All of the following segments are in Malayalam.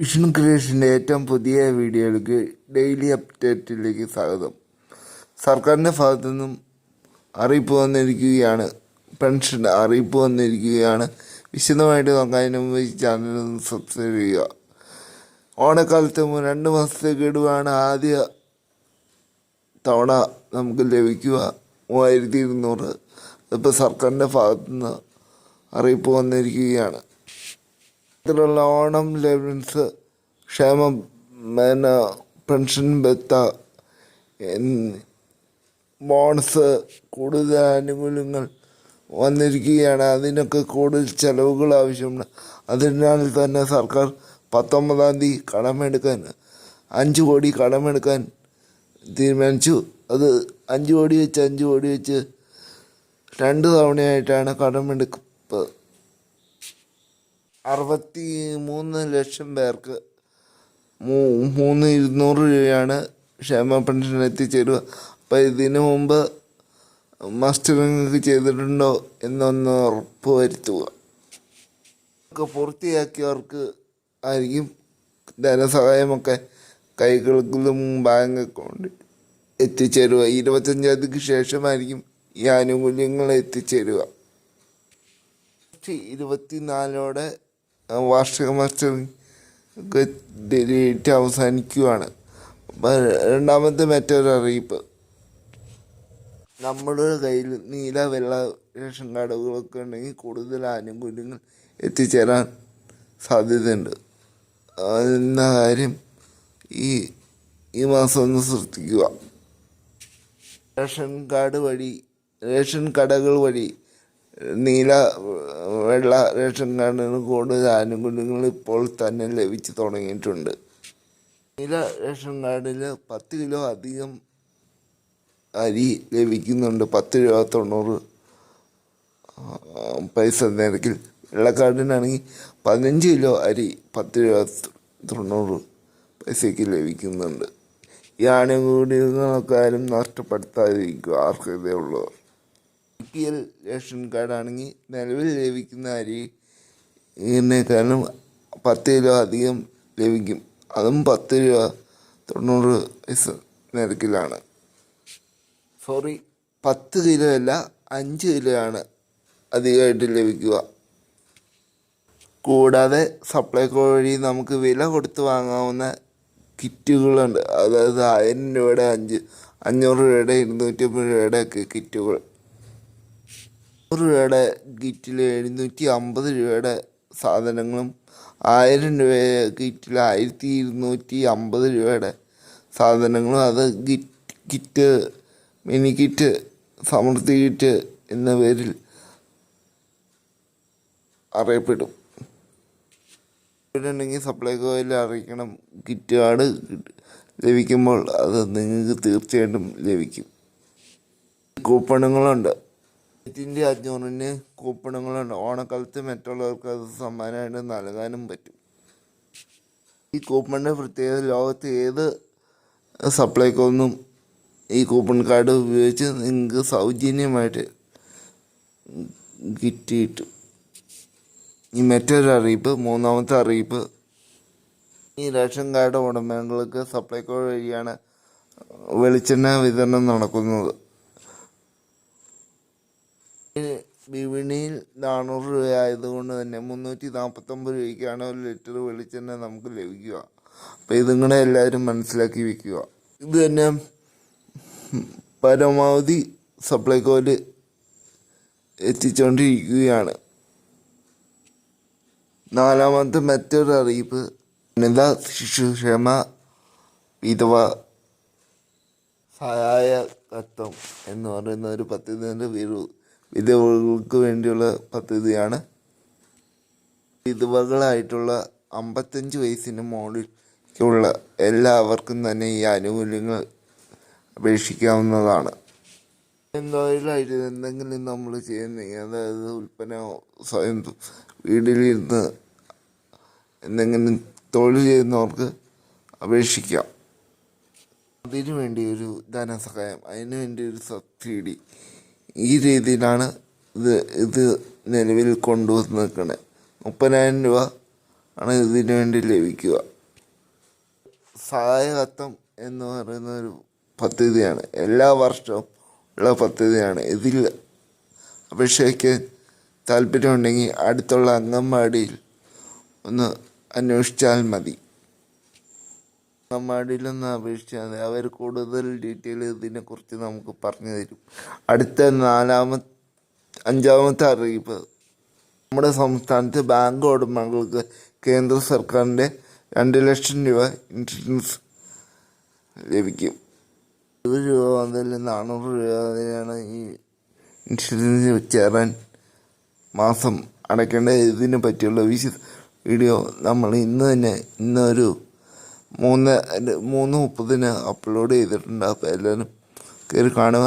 വിഷ്ണു ക്രിയേഷന്റെ ഏറ്റവും പുതിയ വീഡിയോയിലേക്ക് ഡെയിലി അപ്ഡേറ്റിലേക്ക് സ്വാഗതം. സർക്കാരിന്റെ ഭാഗത്തു നിന്നും അറിയിപ്പ് വന്നിരിക്കുകയാണ്. പെൻഷൻ അറിയിപ്പ് വന്നിരിക്കുകയാണ്. വിശദമായിട്ട് നോക്കാതിന് മുമ്പ് ഈ ചാനൽ ഒന്ന് സബ്സ്ക്രൈബ് ചെയ്യുക. ഓണക്കാലത്ത് രണ്ട് മാസത്തെ ഗഡുവാണ് ആദ്യ തവണ നമുക്ക് ലഭിക്കുക. മൂവായിരത്തി ഇരുന്നൂറ്. അതിപ്പോൾ സർക്കാരിന്റെ ഭാഗത്തു നിന്ന് അറിയിപ്പ് വന്നിരിക്കുകയാണ്. ഇതിലുള്ള ഓണം ലെവൻസ് ക്ഷേമം പിന്നെ പെൻഷൻ ബത്ത ബോണസ് കൂടുതൽ ആനുകൂല്യങ്ങൾ വന്നിരിക്കുകയാണ്. അതിനൊക്കെ കൂടുതൽ ചെലവുകൾ ആവശ്യമുണ്ട്. അതിനാൽ തന്നെ സർക്കാർ പത്തൊമ്പതാം തീയതി കടമെടുക്കാൻ അഞ്ച് കോടി കടമെടുക്കാൻ തീരുമാനിച്ചു. അത് അഞ്ച് കോടി വെച്ച് അഞ്ച് കോടി വെച്ച് രണ്ട് തവണയായിട്ടാണ് കടമെടുപ്പ് അറുപത്തി മൂന്ന് ലക്ഷം പേർക്ക് മൂ- മൂന്ന് ഇരുന്നൂറ് രൂപയാണ് ക്ഷേമ പെൻഷൻ എത്തിച്ചേരുക. അപ്പോൾ ഇതിനു മുമ്പ് മസ്റ്ററിങ് ചെയ്തിട്ടുണ്ടോ എന്നൊന്ന് ഉറപ്പ് വരുത്തുക. ഒക്കെ പൂർത്തിയാക്കിയവർക്ക് ആയിരിക്കും ധനസഹായമൊക്കെ കൈകൾക്കും ബാങ്ക് അക്കൗണ്ടിൽ എത്തിച്ചേരുക. ഇരുപത്തഞ്ചാം തീയതിക്ക് ശേഷമായിരിക്കും ഈ ആനുകൂല്യങ്ങൾ എത്തിച്ചേരുക. ഇരുപത്തിനാലോടെ വാർഷിക മത്സരം ഡേറ്റ് അവസാനിക്കുകയാണ് രണ്ടാമത്തെ മറ്റൊരു അറിയിപ്പ്. നമ്മുടെ കയ്യിൽ നീല വെള്ള റേഷൻ കാർഡുകളൊക്കെ ഉണ്ടെങ്കിൽ കൂടുതൽ ആനുകൂല്യങ്ങൾ എത്തിച്ചേരാൻ സാധ്യതയുണ്ട്. എന്ന കാര്യം? ഈ ഈ മാസം ഒന്ന് ശ്രദ്ധിക്കുക. റേഷൻ കാർഡ് വഴി റേഷൻ കടകൾ വഴി നീല വെള്ള റേഷൻ കാർഡിന് കൂടുതൽ ആനുകൂല്യങ്ങൾ ഇപ്പോൾ തന്നെ ലഭിച്ചു തുടങ്ങിയിട്ടുണ്ട്. നീല റേഷൻ കാർഡിൽ പത്ത് കിലോ അധികം അരി ലഭിക്കുന്നുണ്ട്. പത്ത് രൂപ തൊണ്ണൂറ് പൈസ നിരക്കിൽ. വെള്ളക്കാർഡിനാണെങ്കിൽ പതിനഞ്ച് കിലോ അരി പത്ത് രൂപ തൊണ്ണൂറ് പൈസയ്ക്ക് ലഭിക്കുന്നുണ്ട്. ഈ ആനുകൂല്യങ്ങളൊക്കെ ആരും നഷ്ടപ്പെടുത്താതിരിക്കുക. അർഹതയുള്ളവർ ബി പി എൽ റേഷൻ കാർഡാണെങ്കിൽ നിലവിൽ ലഭിക്കുന്ന അരി കാരണം പത്ത് കിലോ അധികം ലഭിക്കും. അതും പത്ത് രൂപ തൊണ്ണൂറ് പൈസ നിരക്കിലാണ്. സോറി പത്ത് കിലോ അല്ല അഞ്ച് കിലോ ആണ് അധികമായിട്ട് ലഭിക്കുക. കൂടാതെ സപ്ലൈകോ വഴി നമുക്ക് വില കൊടുത്ത് വാങ്ങാവുന്ന കിറ്റുകളുണ്ട്. അതായത് ആയിരം രൂപയുടെ അഞ്ച് അഞ്ഞൂറ് രൂപയുടെ ഇരുന്നൂറ്റമ്പത് രൂപയുടെ ഒക്കെ കിറ്റുകൾ. രൂപയുടെ കിറ്റിൽ എഴുന്നൂറ്റി അമ്പത് രൂപയുടെ സാധനങ്ങളും ആയിരം രൂപ കിറ്റിൽ ആയിരത്തി ഇരുന്നൂറ്റി അമ്പത് രൂപയുടെ സാധനങ്ങളും. അത് git kit mini kit Samriddhi kit എന്ന പേരിൽ അറിയപ്പെടും. ഉണ്ടെങ്കിൽ സപ്ലൈകോയിൽ അറിയിക്കണം കിറ്റ് കാർഡ് ലഭിക്കുമ്പോൾ അത് നിങ്ങൾക്ക് തീർച്ചയായിട്ടും ലഭിക്കും. കൂപ്പണുകളുണ്ട്. നൂറ്റിന്റെ അഞ്ഞൂറിന് കൂപ്പണുകളുണ്ട്. ഓണക്കാലത്ത് മറ്റുള്ളവർക്ക് അത് സമ്മാനമായിട്ട് നൽകാനും പറ്റും. ഈ കൂപ്പണിന്റെ പ്രത്യേകത ലോകത്ത് ഏത് സപ്ലൈക്കൊന്നും ഈ കൂപ്പൺ കാർഡ് ഉപയോഗിച്ച് നിങ്ങൾക്ക് സൗജന്യമായിട്ട് കിറ്റ് കിട്ടും ഈ മറ്റൊരു അറിയിപ്പ് മൂന്നാമത്തെ അറിയിപ്പ്. ഈ റേഷൻ കാർഡ് ഉടമകൾക്ക് സപ്ലൈകോ വഴിയാണ് വെളിച്ചെണ്ണ വിതരണം നടക്കുന്നത് ഈ വിപണിയിൽ നാനൂറ് രൂപ ആയതുകൊണ്ട് തന്നെ മുന്നൂറ്റി നാൽപ്പത്തൊമ്പത് രൂപയ്ക്കാണ് ഒരു ലിറ്റർ വെളിച്ചെണ്ണ നമുക്ക് ലഭിക്കുക. അപ്പോൾ ഇതും കൂടെ എല്ലാവരും മനസ്സിലാക്കി വെക്കുക. ഇത് തന്നെ പരമാവധി സപ്ലൈകോയിൽ എത്തിച്ചുകൊണ്ടിരിക്കുകയാണ് നാലാമത്തെ മറ്റൊരു അറിയിപ്പ് വനിതാ ശിശുക്ഷേമ വിധവ സഹായകത്വം എന്ന് പറയുന്ന ഒരു പദ്ധതിയുടെ വിരു വിധവകൾക്ക് വേണ്ടിയുള്ള പദ്ധതിയാണ്. വിധവകളായിട്ടുള്ള അമ്പത്തഞ്ച് വയസ്സിന് മുകളിലേക്കുള്ള എല്ലാവർക്കും തന്നെ ഈ ആനുകൂല്യങ്ങൾ അപേക്ഷിക്കാവുന്നതാണ്. എന്തായാലും എന്തെങ്കിലും നമ്മൾ ചെയ്യുന്നെങ്കിൽ അതായത് ഉൽപ്പന്ന സ്വയം വീട്ടിലിരുന്ന് എന്തെങ്കിലും തൊഴിൽ ചെയ്യുന്നവർക്ക് അപേക്ഷിക്കാം. അതിനു വേണ്ടി ഒരു ധനസഹായം അതിനു വേണ്ടി ഒരു സബ്സിഡി ഈ രീതിയിലാണ് ഇത് ഇത് നിലവിൽ കൊണ്ടുവന്ന് നിൽക്കുന്നത് മുപ്പതിനായിരം രൂപ ആണ് ഇതിനു വേണ്ടി ലഭിക്കുക. സഹായകത്വം എന്ന് പറയുന്ന ഒരു പദ്ധതിയാണ്. എല്ലാ വർഷവും ഉള്ള പദ്ധതിയാണ്. ഇതിൽ അപേക്ഷയ്ക്ക് താല്പര്യമുണ്ടെങ്കിൽ അടുത്തുള്ള അംഗൻവാടിയിൽ ഒന്ന് അന്വേഷിച്ചാൽ മതി. അംഗൻവാടിയിലൊന്ന് അപേക്ഷിച്ചാൽ മതി. അവർ കൂടുതൽ ഡീറ്റെയിൽ ഇതിനെക്കുറിച്ച് നമുക്ക് പറഞ്ഞു തരും. അടുത്ത നാലാമത്തെ അഞ്ചാമത്തെ അറിയിപ്പ്. നമ്മുടെ സംസ്ഥാനത്ത് ബാങ്ക് ഉടമകൾക്ക് കേന്ദ്ര സർക്കാരിന്റെ രണ്ട് ലക്ഷം രൂപ ഇൻഷുറൻസ് ലഭിക്കും. ഇരുപത് രൂപ മുതൽ നാനൂറ് രൂപ വരെയാണ് ഈ ഇൻഷുറൻസ് ചേരാൻ മാസം അടയ്ക്കേണ്ട ഇതിനെ പറ്റിയുള്ള വിശദ വീഡിയോ നമ്മൾ ഇന്ന് തന്നെ ഇന്നൊരു മൂന്ന് മൂന്ന് മുപ്പതിന് അപ്ലോഡ് ചെയ്തിട്ടുണ്ട്. അപ്പോൾ എല്ലാവരും കയറി കാണുക.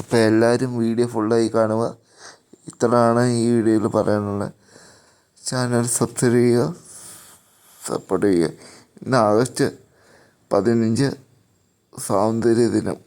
അപ്പോൾ എല്ലാവരും വീഡിയോ ഫുള്ളായി കാണുക. ഇത്രയാണ് ഈ വീഡിയോയിൽ പറയാനുള്ളത്. ചാനൽ സബ്സ്ക്രൈബ് ചെയ്യുക. സപ്പോർട്ട് ചെയ്യുക. ഇന്ന് ആഗസ്റ്റ് പതിനഞ്ച് സ്വാതന്ത്ര്യ ദിനം